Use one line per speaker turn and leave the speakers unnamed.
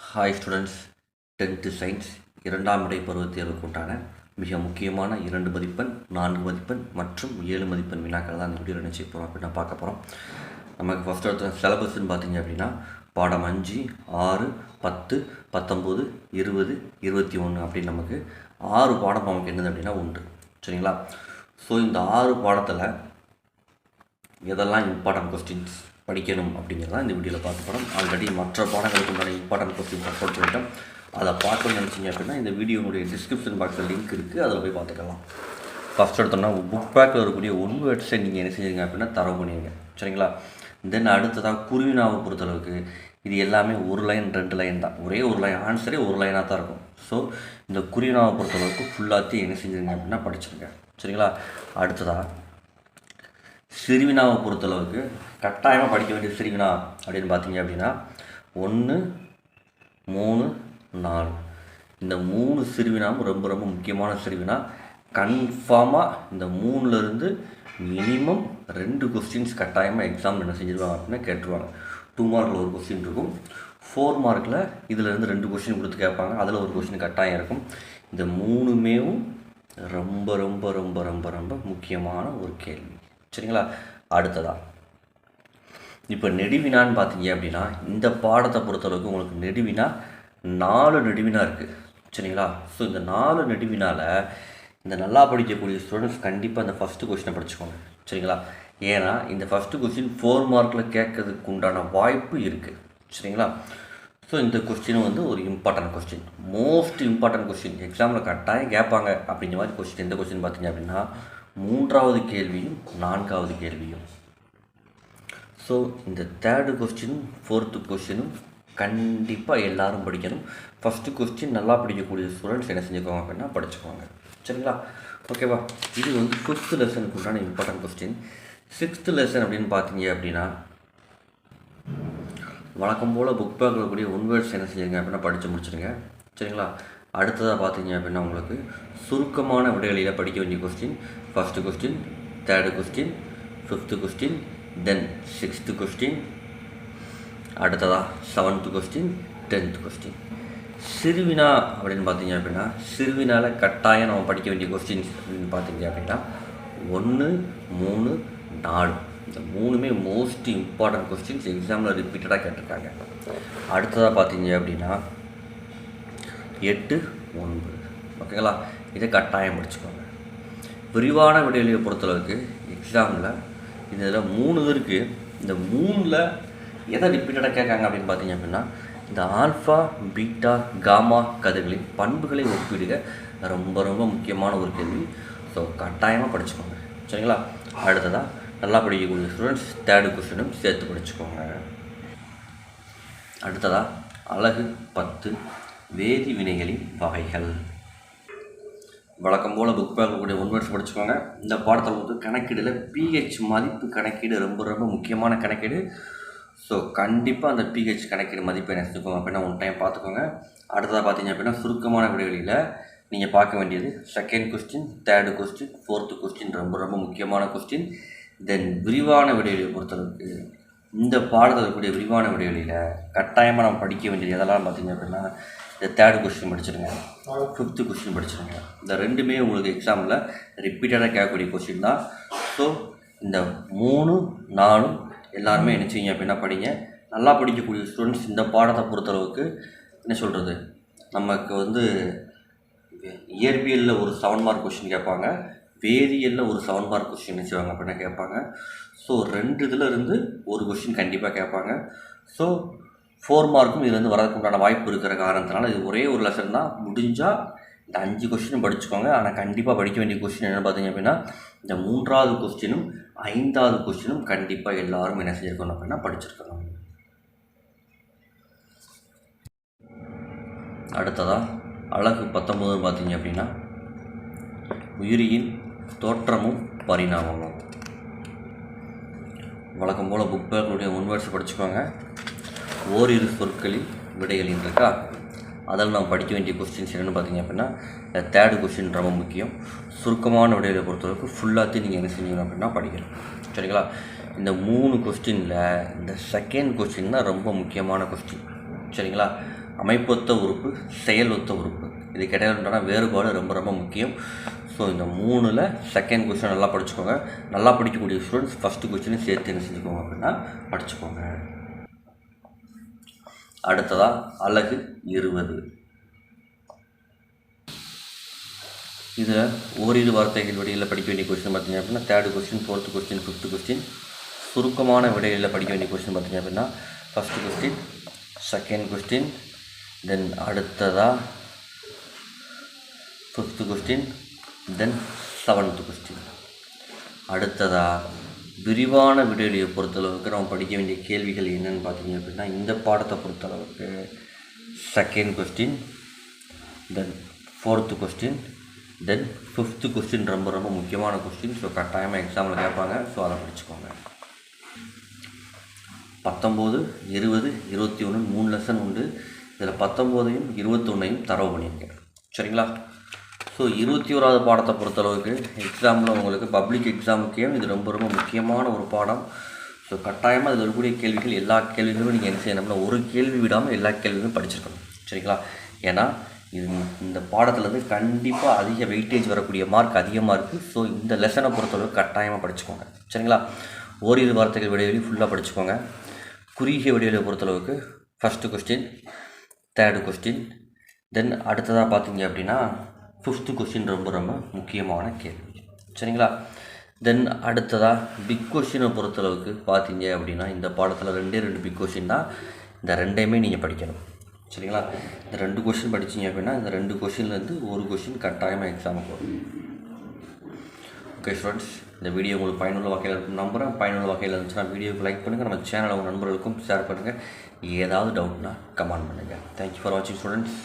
Hi students tenth science இரண்டாம் இடை பருவத் தேர்வுக்கு உண்டான மிக முக்கியமான இரண்டு மதிப்பெண் நான்கு மதிப்பெண் மற்றும் ஏழு மதிப்பெண் வினாக்கள் தான் இந்த வீடியோ நினச்சி போகிறோம் அப்படின்னா பார்க்க போகிறோம் நமக்கு ஃபஸ்ட் எடுத்த சிலபஸ்ன்னு பார்த்தீங்க அப்படின்னா பாடம் அஞ்சு ஆறு பத்து பத்தொம்போது இருபது இருபத்தி ஒன்று அப்படின்னு நமக்கு ஆறு பாடம் நமக்கு என்னது அப்படின்னா உண்டு. சரிங்களா? ஸோ இந்த ஆறு பாடத்தில் எதெல்லாம் இம்பார்ட்டன்ட் கொஸ்டின்ஸ் படிக்கணும் அப்படிங்கிறதான் இந்த வீடியோவில் பார்க்க போகிறோம் ஆல்ரெடி மற்ற பாடங்களுக்கு உண்டான இம்பார்ட்டன்ட் கொஸ்டின் அப்லோட் பண்ணிட்டோம் அதை பார்க்கணும்னு நினச்சிங்க அப்படின்னா இந்த வீடியோனுடைய டிஸ்கிரிப்ஷன் பாக்ஸில் லிங்க் இருக்குது அதில் போய் பார்த்துக்கலாம். ஃபஸ்ட் எடுத்தோம்னா புக் பேக்கில் இருக்கக்கூடிய ஒன் வேர்ட்ஸை நீங்கள் என்ன செஞ்சீங்க அப்படின்னா தரவு பண்ணுவீங்க சரிங்களா? தென் அடுத்ததாக குருவினாவை பொறுத்தளவுக்கு இது எல்லாமே ஒரு லைன் ரெண்டு லைன் தான். ஒரே ஒரு லைன் ஆன்சரே ஒரு லைனாக தான் இருக்கும். ஸோ இந்த குருவினாவை பொறுத்தளவுக்கு ஃபுல்லாத்தையும் என்ன செஞ்சுருங்க அப்படின்னா படிச்சிருங்க. சரிங்களா? அடுத்ததாக சிறுவினாவை பொறுத்தளவுக்கு கட்டாயமாக படிக்க வேண்டிய சிறுவினா அப்படின்னு பார்த்தீங்க அப்படின்னா ஒன்று மூணு நாலு. இந்த மூணு சிறுவினாவும் ரொம்ப ரொம்ப முக்கியமான சிறுவினா கன்ஃபார்மாக இந்த மூணுலேருந்து மினிமம் ரெண்டு கொஸ்டின்ஸ் கட்டாயமாக எக்ஸாம் என்ன செஞ்சிருவாங்க அப்படின்னா கேட்டுருவாங்க. டூ மார்க்கில் ஒரு கொஸ்டின் இருக்கும். ஃபோர் மார்க்கில் இதிலேருந்து ரெண்டு கொஸ்டின் கொடுத்து கேட்பாங்க. அதில் ஒரு கொஸ்டின் கட்டாயம் இருக்கும். இந்த மூணுமேவும் ரொம்ப ரொம்ப ரொம்ப ரொம்ப ரொம்ப முக்கியமான ஒரு கேள்வி. சரிங்களா? அடுத்ததான் இப்போ நெடுவினான்னு பார்த்தீங்க அப்படின்னா இந்த பாடத்தை பொறுத்தளவுக்கு உங்களுக்கு நெடுவினா நாலு நெடுவினா இருக்குது சரிங்களா? ஸோ இந்த நாலு நெடுவினால் இந்த நல்லா படிக்கக்கூடிய ஸ்டூடெண்ட்ஸ் கண்டிப்பாக இந்த ஃபஸ்ட்டு கொஷினை படிச்சுக்கோங்க. சரிங்களா? ஏன்னா இந்த ஃபஸ்ட்டு கொஸ்டின் ஃபோர் மார்க்கில் கேட்கறதுக்கு உண்டான வாய்ப்பு இருக்குது சரிங்களா? ஸோ இந்த கொஸ்டின் வந்து ஒரு important question most important question எக்ஸாமில் கட்டாயம் கேட்பாங்க அப்படிங்கிற மாதிரி கொஸ்டின் எந்த கொஸ்டின் பார்த்தீங்க அப்படின்னா மூன்றாவது கேள்வியும் நான்காவது கேள்வியும். ஸோ இந்த தேர்டு கொஸ்டினும் ஃபோர்த்து கொஸ்டினும் கண்டிப்பாக எல்லாரும் படிக்கணும். ஃபஸ்ட்டு கொஸ்டின் நல்லா படிக்கக்கூடிய ஸ்டூடெண்ட்ஸ் என்ன செஞ்சுக்கோங்க அப்படின்னா படிச்சுக்கோங்க. சரிங்களா? ஓகேவா இது வந்து ஃபிஃப்த்து லெசனுக்கு உண்டான இம்பார்ட்டன்ட் கொஸ்டின் சிக்ஸ்த்து லெசன் அப்படின்னு பார்த்தீங்க அப்படின்னா வழக்கம் போல் புக் பேக்கில் கூடிய ஒன் வேர்ட்ஸ் என்ன செய்யுங்க அப்படின்னா படித்து முடிச்சிடுங்க சரிங்களா? அடுத்ததாக பார்த்தீங்க அப்படின்னா உங்களுக்கு சுருக்கமான விடைகளில் படிக்க வேண்டிய question first question third question fifth question then sixth question அடுத்ததாக செவன்த்து கொஸ்டின் டென்த்து கொஸ்டின் சிறுவினா அப்படின்னு பார்த்தீங்க அப்படின்னா சிறுவினால் கட்டாயம் நம்ம படிக்க வேண்டிய கொஸ்டின்ஸ் அப்படின்னு பார்த்தீங்க அப்படின்னா ஒன்று மூணு நாலு. இந்த மூணுமே மோஸ்ட் இம்பார்ட்டன்ட் கொஸ்டின்ஸ் எக்ஸாமில் ரிப்பீட்டடாக கேட்டிருக்காங்க. அடுத்ததாக பார்த்தீங்க அப்படின்னா எட்டு ஒன்பது. ஓகேங்களா? இதை கட்டாயம் படிச்சுக்கோங்க விரிவான விடையிலையை பொறுத்தளவுக்கு எக்ஸாமில் இதில் மூணு இது இருக்குது இந்த மூணில் எதை ரிப்பீட்டடாக கேட்காங்க அப்படின்னு பார்த்தீங்க அப்படின்னா இந்த ஆல்ஃபா பீட்டா காமா கதிர்களின் பண்புகளை ஒப்பிடுக. ரொம்ப ரொம்ப முக்கியமான ஒரு கேள்வி. ஸோ கட்டாயமாக படிச்சுக்கோங்க. சரிங்களா? அடுத்ததாக நல்லா படிக்கக்கூடிய ஸ்டூடெண்ட்ஸ் தேர்டு கொஸ்டினும் சேர்த்து படிச்சுக்கோங்க. அடுத்ததாக அழகு பத்து வேதி வினைகளின் வகைகள். வழக்கம் போல் புக் பேக்கில் கூடிய ஒன் படிச்சுக்கோங்க. இந்த பாடத்தில் வந்து கணக்கீடில் பிஹெச் மதிப்பு கணக்கீடு ரொம்ப ரொம்ப முக்கியமான கணக்கீடு. ஸோ கண்டிப்பாக அந்த பிஹெச் கணக்கீடு மதிப்பை நினச்சிக்கோங்க அப்படின்னா ஒன் டைம் பார்த்துக்கோங்க. அடுத்ததாக பார்த்தீங்க அப்படின்னா சுருக்கமான விடைகளில் நீங்கள் பார்க்க வேண்டியது second question third question fourth question ரொம்ப ரொம்ப முக்கியமான கொஸ்டின் தென் விரிவான விடைவெளியை பொறுத்தளவுக்கு இந்த பாடத்தில் இருக்கக்கூடிய விரிவான விடைவெளியில் கட்டாயமாக நம்ம படிக்க வேண்டியது எதெல்லாம் பார்த்தீங்க அப்படின்னா இந்த தேர்டு கொஸ்டின் படிச்சிருங்க. ஃபிஃப்த்து கொஸ்டின் படிச்சிருங்க. இந்த ரெண்டுமே உங்களுக்கு எக்ஸாமில் ரிப்பீட்டடாக கேட்கக்கூடிய கொஸ்டின் தான். ஸோ இந்த மூணு நாலும் எல்லாருமே என்ன செய்யுங்க அப்படின்னா படிங்க. நல்லா படிக்கக்கூடிய ஸ்டூடெண்ட்ஸ் இந்த பாடத்தை பொறுத்தளவுக்கு என்ன சொல்கிறது நமக்கு வந்து இயற்பியலில் ஒரு செவன் மார்க் கொஸ்டின் கேட்பாங்க. வேதியியலில் ஒரு செவன் மார்க் கொஸ்டின் நினச்சிவாங்க அப்படின்னா கேட்பாங்க. ஸோ ரெண்டு இதில் இருந்து ஒரு கொஸ்டின் கண்டிப்பாக கேட்பாங்க. ஸோ ஃபோர் மார்க்கும் இதுலேருந்து வரதுக்கு உண்டான வாய்ப்பு இருக்கிற காரணத்தினால இது ஒரே ஒரு லெசன் தான். முடிஞ்சால் இந்த அஞ்சு கொஸ்டினும் படிச்சுக்கோங்க. ஆனால் கண்டிப்பாக படிக்க வேண்டிய கொஸ்டின் என்ன பார்த்தீங்க அப்படின்னா இந்த மூன்றாவது கொஸ்டினும் ஐந்தாவது கொஸ்டினும் கண்டிப்பாக எல்லாரும் என்ன செஞ்சுருக்கணும் அப்படின்னா படிச்சிருக்கணும். அடுத்ததாக அழகு பத்தொம்பது பார்த்தீங்க அப்படின்னா உயிரியின் தோற்றமும் பரிணாமமும். வழக்கம் போல் புக் பேக்களுடைய முன்வரிசை படிச்சுக்கோங்க. ஓரிரு சொற்களில் விடைகளின் இருக்கா அதில் நாம் படிக்க வேண்டிய கொஸ்டின்ஸ் என்னென்னு பார்த்தீங்க அப்படின்னா இந்த தேர்டு கொஸ்டின் ரொம்ப முக்கியம். சுருக்கமான விடைகளை பொறுத்தளவுக்கு ஃபுல்லாத்தையும் நீங்கள் என்ன செஞ்சீங்க அப்படின்னா படிக்கணும். சரிங்களா? இந்த மூணு கொஸ்டினில் இந்த செகண்ட் கொஸ்டின் தான் ரொம்ப முக்கியமான கொஸ்டின் சரிங்களா? அமைப்பொத்த உறுப்பு செயல் ஒத்த உறுப்பு. இது கிடையாதுன்றனா வேறுபாடு ரொம்ப ரொம்ப முக்கியம். ஸோ இந்த மூணில் செகண்ட் கொஸ்டின் நல்லா படிச்சுக்கோங்க. நல்லா படிக்கக்கூடிய ஸ்டூடெண்ட்ஸ் ஃபஸ்ட்டு கொஸ்டினும் சேர்த்து என்ன செஞ்சுக்கோங்க அப்படின்னா படிச்சுக்கோங்க. அடுத்ததாக அழகு இருபது. இதில் ஓரிரு வார்த்தைகள் விடையில் படிக்க வேண்டிய கொஸ்டின் பார்த்தீங்க அப்படின்னா third question fourth question fifth question சுருக்கமான விடையில் படிக்க வேண்டிய கொஸ்டின் பார்த்தீங்க அப்படின்னா first question second question then அடுத்ததாக fifth question then seventh question அடுத்ததாக விரிவான விடையிலையை பொறுத்தளவுக்கு நம்ம படிக்க வேண்டிய கேள்விகள் என்னென்னு பார்த்தீங்க அப்படின்னா இந்த பாடத்தை பொறுத்தளவுக்கு second question then fourth question then fifth question ரொம்ப ரொம்ப முக்கியமான கொஸ்டின் ஸோ கட்டாயமாக எக்ஸாமில் கேட்பாங்க. ஸோ அதை படிச்சுக்கோங்க. பத்தொம்போது இருபது இருபத்தி ஒன்று மூணு லெசன் உண்டு. இதில் பத்தொம்போதையும் இருபத்தொன்னையும் தரவு பண்ணியிருக்கேன். சரிங்களா? ஸோ இருபத்தி ஓராவது பாடத்தை பொறுத்தளவுக்கு எக்ஸாமில் உங்களுக்கு பப்ளிக் எக்ஸாமுக்கே இது ரொம்ப ரொம்ப முக்கியமான ஒரு பாடம். ஸோ கட்டாயமாக இதில் இருக்கக்கூடிய கேள்விகள் எல்லா கேள்விகளும் நீங்கள் என்ன செய்யணும்னா ஒரு கேள்வி விடாமல் எல்லா கேள்விகளும் படிச்சிருக்கணும். சரிங்களா? ஏன்னா இது இந்த பாடத்துலேருந்து கண்டிப்பாக அதிக வெயிட்டேஜ் வரக்கூடிய மார்க் அதிகமாக இருக்குது ஸோ இந்த லெசனை பொறுத்தளவுக்கு கட்டாயமாக படிச்சுக்கோங்க. சரிங்களா? ஓரிரு வார்த்தைகள் விடைவெளி ஃபுல்லாக படிச்சுக்கோங்க. குறுகிய விடைவெளியை பொறுத்தளவுக்கு first question third question then அடுத்ததாக பார்த்தீங்க அப்படின்னா ஃபிஃப்த்து கொஷின் ரொம்ப ரொம்ப முக்கியமான கேள்வி. சரிங்களா? தென் அடுத்ததாக பிக் கொஷினை பொறுத்தளவுக்கு பார்த்தீங்க அப்படின்னா இந்த பாடத்தில் ரெண்டே ரெண்டு பிக் கொஷின் தான் இந்த ரெண்டையுமே நீங்கள் படிக்கணும். சரிங்களா? இந்த ரெண்டு கொஷின் படிச்சீங்க அப்படின்னா இந்த ரெண்டு கொஷின்லேருந்து ஒரு கொஷின் கட்டாயமாக எக்ஸாமுக்கு வரும். ஓகே ஸ்டூடெண்ட்ஸ் இந்த வீடியோ உங்களுக்கு பயனுள்ள வகையில் இருக்கும் நம்புகிறேன் பயனுள்ள வகையில் இருந்துச்சுன்னா வீடியோக்கு லைக் பண்ணுங்கள் நம்ம சேனலை உங்கள் நண்பர்களுக்கும் ஷேர் பண்ணுங்கள் ஏதாவது டவுட்னா கமெண்ட் பண்ணுங்கள் தேங்க்யூ ஃபார் வாட்சிங் ஸ்டூடெண்ட்ஸ்